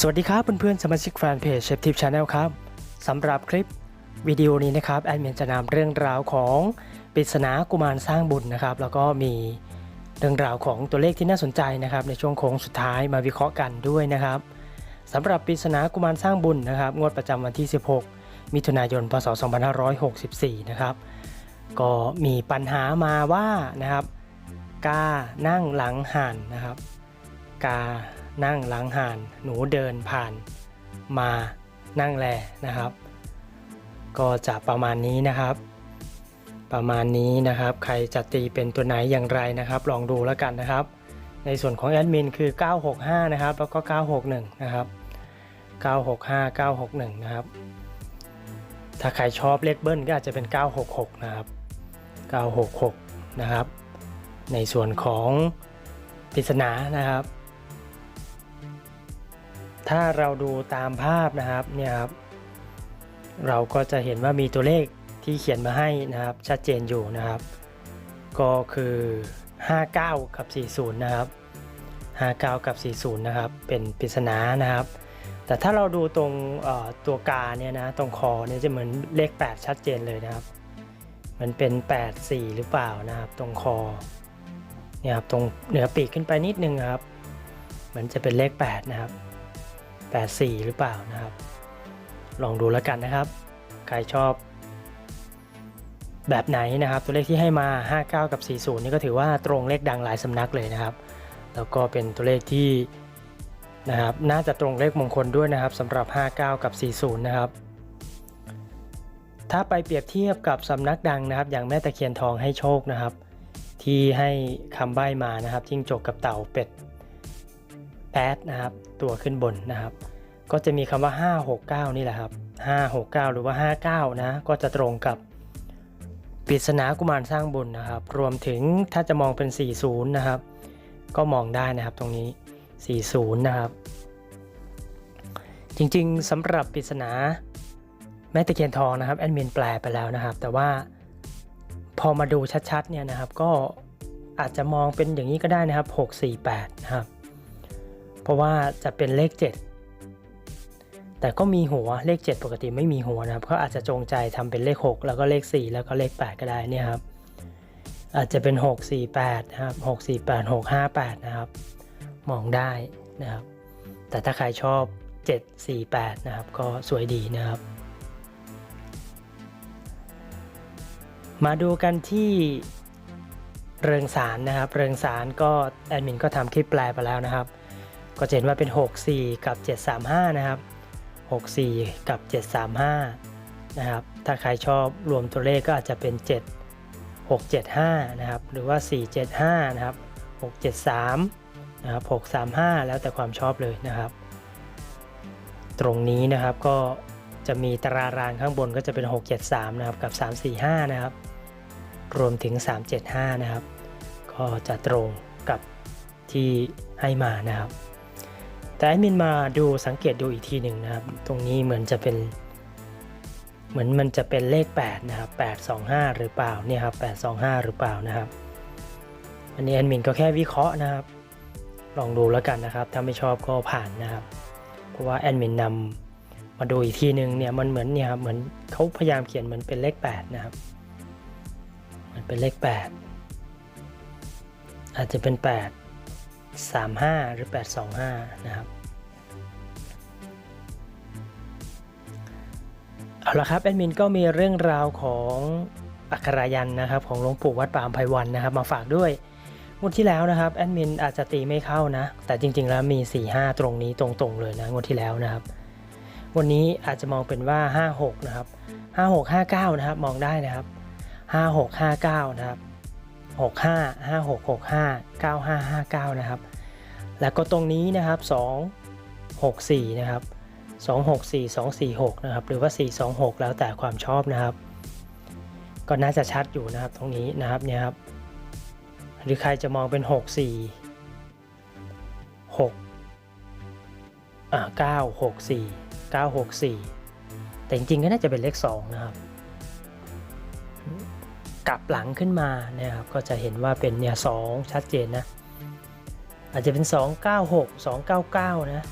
สวัสดีครับเพื่อนๆสมาชิกแฟนเพจเชฟทิปชาแนลครับสำหรับคลิปวิดีโอนี้นะครับแอดมินจะนำเรื่องราวของปริศนากุมารสร้างบุญนะครับ แล้วก็มีเรื่องราวของตัวเลขที่น่าสนใจนะครับ ในช่วงโค้งสุดท้ายมาวิเคราะห์กันด้วยนะครับสำหรับปริศนากุมารสร้างบุญนะครับ งวดประจำวันที่ 16 มิถุนายนพศ 2564 นะครับ ก็มีปัญหามาว่านะครับ กานั่งหลังห่านนะครับ กา นั่งหลังห่าน หนูเดินผ่าน มานั่งแลนะครับ ก็จะประมาณนี้นะครับ ประมาณนี้นะครับ ใครจะตีเป็นตัวไหนอย่างไรนะครับ ลองดูแล้วกันนะครับ ในส่วนของแอดมินคือ 965 นะครับ แล้วก็ 961 นะครับ 965 961 นะครับ ถ้าใครชอบเลขเบิ้ลก็อาจจะเป็น 966 นะครับ 966 นะครับ ในส่วนของปริศนานะครับ ถ้าเราดูตามภาพนะครับเนี่ยครับเราก็จะเห็นว่ามีตัวเลขที่เขียนมาให้นะครับชัดเจนอยู่นะครับ ก็คือ 59 กับ 40 นะครับ 59 กับ 40 นะครับเป็นปริศนานะครับ แต่ถ้าเราดูตรงตัวกาเนี่ยนะตรงคอเนี่ยจะเหมือนเลข 8 ชัดเจนเลยนะครับ มันเป็น 8 4 หรือเปล่านะครับตรงคอเนี่ยครับตรงเหนือปีกขึ้นไปนิดนึงครับมือนจะเป็นเลข 8 นะครับ 84 หรือเปล่านะครับ ลองดูแล้วกันนะครับ ใครชอบ แบบไหนนะครับ ตัวเลขที่ให้มา 59 กับ 40 นี่ก็ถือว่าตรงเลขดังหลายสำนักเลยนะครับ แล้วก็เป็นตัวเลขที่นะครับ น่าจะตรงเลขมงคลด้วยนะครับสำหรับ 59 กับ 40 นะครับถ้าไปเปรียบเทียบกับสำนักดังนะครับ อย่างแม่ตะเคียนทองให้โชคนะครับ ที่ให้คำใบ้มานะครับจิ้งจกกับเต่าเป็ดแอดนะครับ ตัวขึ้นบนนะครับ ก็จะมีคำว่า 569 นี่แหละครับ 569 หรือว่า 59 นะ ก็จะตรงกับปริศนากุมารสร้างบุญนะครับ รวมถึงถ้าจะมองเป็น 40 นะครับ ก็มองได้นะครับตรงนี้ 40 นะครับ จริงๆสำหรับปริศนาแม่ตะเคียนทองนะครับแอดมินแปลไปแล้วนะครับ แต่ว่าพอมาดูชัดๆเนี่ยนะครับ ก็อาจจะมองเป็นอย่างนี้ก็ได้นะครับ 648 นะครับ เพราะว่าจะเป็นเลข 7 แต่ก็มีหัวเลข 7 ปกติไม่มีหัวนะครับ ก็อาจจะจงใจทำเป็นเลข 6 แล้วก็เลข 4 แล้วก็เลข 8 ก็ได้เนี่ยครับ อาจจะเป็น 6 4 8 นะครับ 6 4 8 6 5 8 นะครับ มองได้นะครับ แต่ถ้าใครชอบ 7 4 8 นะครับ ก็สวยดีนะครับมาดูกันที่เริงสารนะครับ เริงสารก็แอดมินก็ทำคลิปแปลไปแล้วนะครับ ก็จะเห็นว่าเป็น 64 กับ 735 นะครับ 64 กับ 735 นะครับ ถ้าใครชอบรวมตัวเลขก็อาจจะเป็น 7 675 นะครับ หรือว่า 475 นะครับ 673 นะครับ 635 แล้วแต่ความชอบเลยนะครับ ตรงนี้นะครับก็จะมีตารารางข้างบนก็จะเป็น 673 นะครับ กับ 345 นะครับ รวมถึง 375 นะครับ ก็จะตรงกับที่ให้มานะครับ แต่แอดมินมาดูสังเกตดูอีกทีหนึ่งนะครับ ตรงนี้เหมือนจะเป็น เหมือนมันจะเป็นเลข 8 นะครับ 825 หรือเปล่าเนี่ยครับ 825 หรือเปล่านะครับ อันนี้แอดมินก็แค่วิเคราะห์นะครับ ลองดูแล้วกันนะครับ ถ้าไม่ชอบก็ผ่านนะครับ เพราะว่าแอดมินนำมาดูอีกทีหนึ่งเนี่ยมันเหมือนเนี่ยครับเหมือนเขาพยายามเขียนเหมือนเป็นเลข 8 นะครับ มันเป็นเลข 8 อาจจะเป็น 8 35 หรือ 825 นะครับ เอาละครับแอดมินก็มีเรื่องราวของอัครายันนะครับ ของหลวงปู่วัดป่าอำไพวันนะครับ มาฝากด้วยงวดที่แล้วนะครับแอดมินอาจจะตีไม่เข้านะ แต่จริง ๆ แล้วมี 4 5 ตรงนี้ตรงๆเลยนะงวดที่แล้วนะครับ วันนี้อาจจะมองเป็นว่า 56 นะครับ 56 59 นะครับ มองได้นะครับ 56 59 นะครับ 65 56 65 95 59 นะครับ แล้วก็ตรงนี้นะครับ 2 6 4 นะครับ 2 6 4 2 4 6 นะครับ หรือว่า 4 2 6 แล้วแต่ความชอบนะครับ ก็น่าจะชัดอยู่นะครับตรงนี้นะครับเนี่ยครับ หรือใครจะมองเป็น 6 4 6อ่า9 6 4 9 6 4 แต่จริงๆก็น่าจะเป็นเลข 2 นะครับ กลับหลังขึ้นมาเนี่ยครับก็จะเห็นว่าเป็นเนี่ยสชัดเจนนะอาจจะเป็น 296 299 นะ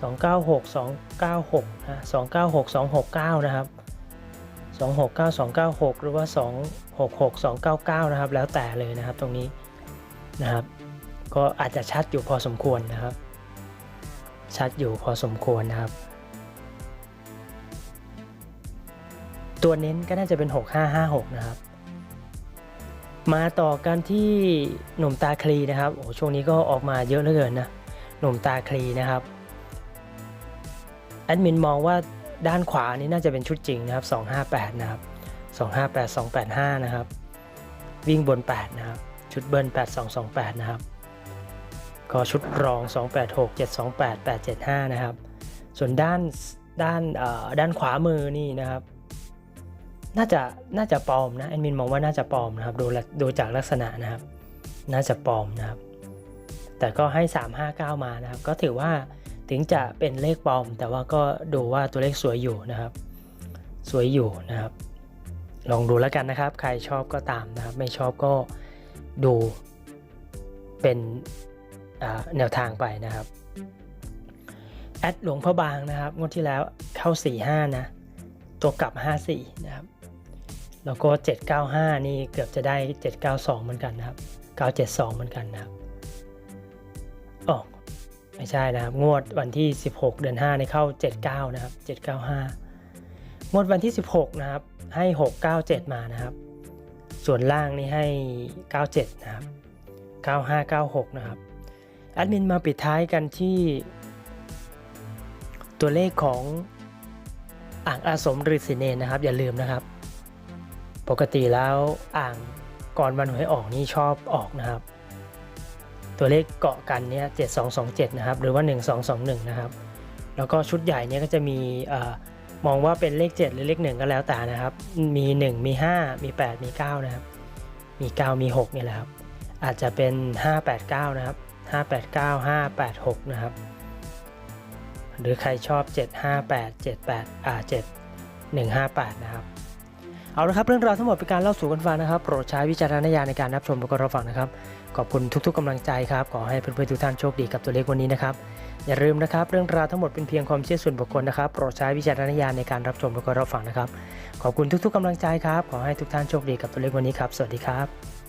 296 296 นะ 296 269 นะครับ 269 296 หรือว่า 266 299 นะครับ แล้วแต่เลยนะครับตรงนี้นะครับ ก็อาจจะชัดอยู่พอสมควรนะครับ ชัดอยู่พอสมควรนะครับ ตัวเน้นก็น่าจะเป็น 6556 นะครับ มาต่อกันที่หนุ่มตาคลีนะครับโอ้ช่วงนี้ก็ออกมาเยอะเหลือเกินนะหนุ่มตาคลีนะครับแอดมินมองว่าด้านขวานี้น่าจะเป็นชุดจริงนะครับ 258 นะครับ 258 285 นะครับ วิ่งบน 8 นะครับ ชุดเบิร์น8228 นะครับก็ชุดรอง 286 728 875 นะครับ ส่วนด้านด้านด้านขวามือนี่นะครับ น่าจะน่าจะปลอมนะแอดมินมองว่าน่าจะปลอมนะครับดูดูจากลักษณะนะครับ น่าจะปลอมนะครับ แต่ก็ให้ 359 มานะครับ ก็ถือว่าถึงจะเป็นเลขปลอม แต่ว่าก็ดูว่าตัวเลขสวยอยู่นะครับ สวยอยู่นะครับ ลองดูแล้วกันนะครับ ใครชอบก็ตามนะครับ ไม่ชอบก็ดูเป็นแนวทางไปนะครับแอดหลวงพระบางนะครับงวดที่แล้วเข้า 45 นะ ตัวกลับ 54 นะครับ แล้วก็ 795 นี่เกือบจะได้ 792 เหมือนกันนะครับ 972 เหมือนกันนะครับอ๋อไม่ใช่นะครับ งวดวันที่ 16 เดือน5ในเข้า 79 นะครับ 795 งวดวันที่ 16 นะครับ ให้ 697 มานะครับ ส่วนล่างนี่ให้ 97 นะครับ 9596 นะครับแอดมินมาปิดท้ายกันที่ ตัวเลขของอ่างอาสมฤาษีเนรนะครับ อย่าลืมนะครับ ปกติแล้วอ่างก่อนวันหวยออกนี่ชอบออกนะครับ ตัวเลขเกาะกันเนี่ย7227นะครับ หรือว่า1221นะครับ แล้วก็ชุดใหญ่เนี่ยก็จะมีมองว่าเป็นเลข 7 หรือเลข 1 ก็แล้วแต่นะครับ มี 1 มี 5 มี 8 มี 9 นะครับ มี 9 มี6เนี่ยแหละครับ อาจจะเป็น 589 นะครับ 589 586 นะครับ หรือใครชอบ 758 78อ่า7158 นะครับ เอาละครับเรื่องราวทั้งหมดเป็นการเล่าสู่กันฟังนะครับ โปรดใช้วิจารณญาณในการรับชมและก็รับฟังนะครับ ขอบคุณทุกๆกำลังใจครับขอให้เพื่อนๆทุกท่านโชคดีกับตัวเลขวันนี้นะครับอย่าลืมนะครับเรื่องราวทั้งหมดเป็นเพียงความเชื่อส่วนบุคคลนะครับโปรดใช้วิจารณญาณในการรับชมและก็รับฟังนะครับ ขอบคุณทุกๆกำลังใจครับขอให้ทุกท่านโชคดีกับตัวเลขวันนี้ครับ สวัสดีครับ